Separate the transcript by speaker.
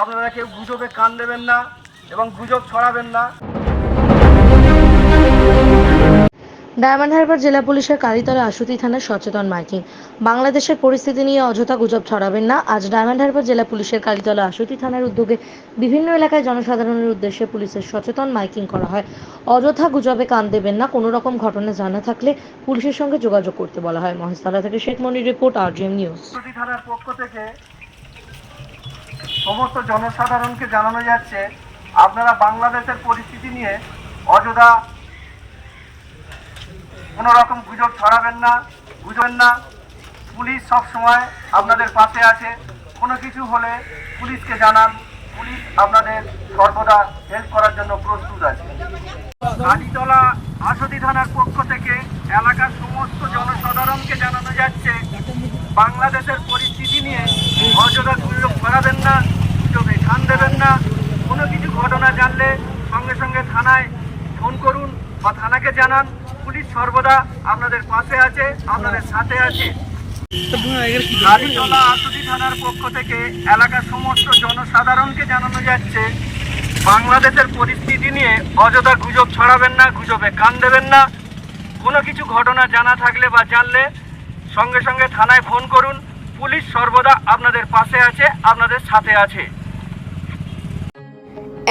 Speaker 1: আপনারা কেউ গুজবে কান দেবেন না এবং গুজব ছড়াবেন না।
Speaker 2: ডায়মন্ড হারবার জেলা পুলিশের কালীতলা আশুতি থানার সচেতন মাইকিং। বাংলাদেশের পরিস্থিতি নিয়ে অযথা গুজব ছড়াবেন না। আজ ডায়মন্ড হারবার জেলা পুলিশের কালীতলা আশুতি থানার উদ্যোগে বিভিন্ন এলাকায় জনসাধারণের উদ্দেশ্যে পুলিশের সচেতন মাইকিং করা হয়। অযথা গুজবে কান দেবেন না। কোনো রকম ঘটনা জানা থাকলে পুলিশের সঙ্গে যোগাযোগ করতে বলা হয়। মহেশতলা থেকে Sheikh Monir report RGM news.
Speaker 1: থানার পক্ষ থেকে সমস্ত জনসাধারণকে জানানো যাচ্ছে, আপনারা বাংলাদেশের পরিস্থিতি নিয়ে অযথা কোনো রকম গুজব ছড়াবেন না, বুঝবেন না। পুলিশ সব সময় আপনাদের পাশে আছে। কোনো কিছু হলে পুলিশকে জানান। পুলিশ আপনাদের সর্বদা হেল্প করার জন্য প্রস্তুত আছে। কালীতলা আশুতি থানার পক্ষ থেকে এলাকার সমস্ত জনসাধারণকে জানানো যাচ্ছে, বাংলাদেশের পরিস্থিতি নিয়ে অযথা গুজব ছড়াবেন না। কান দেবেন না। কোনো কিছু ঘটনা জানলে সঙ্গে সঙ্গে থানায় ফোন করুন বা থানাকে জানান। পুলিশ সর্বদা আপনাদের পাশে আছে, আপনাদের সাথে আছে। কালীতলা আশুতি থানার পক্ষ থেকে এলাকার সমস্ত জনসাধারণকে জানানো যাচ্ছে, বাংলাদেশের পরিস্থিতি নিয়ে অযথা গুজব ছড়াবেন না, গুজবে কান দেবেন না। কোনো কিছু ঘটনা জানা থাকলে বা জানলে সঙ্গে সঙ্গে থানায় ফোন করুন। পুলিশ সর্বদা আপনাদের পাশে আছে, আপনাদের সাথে আছে।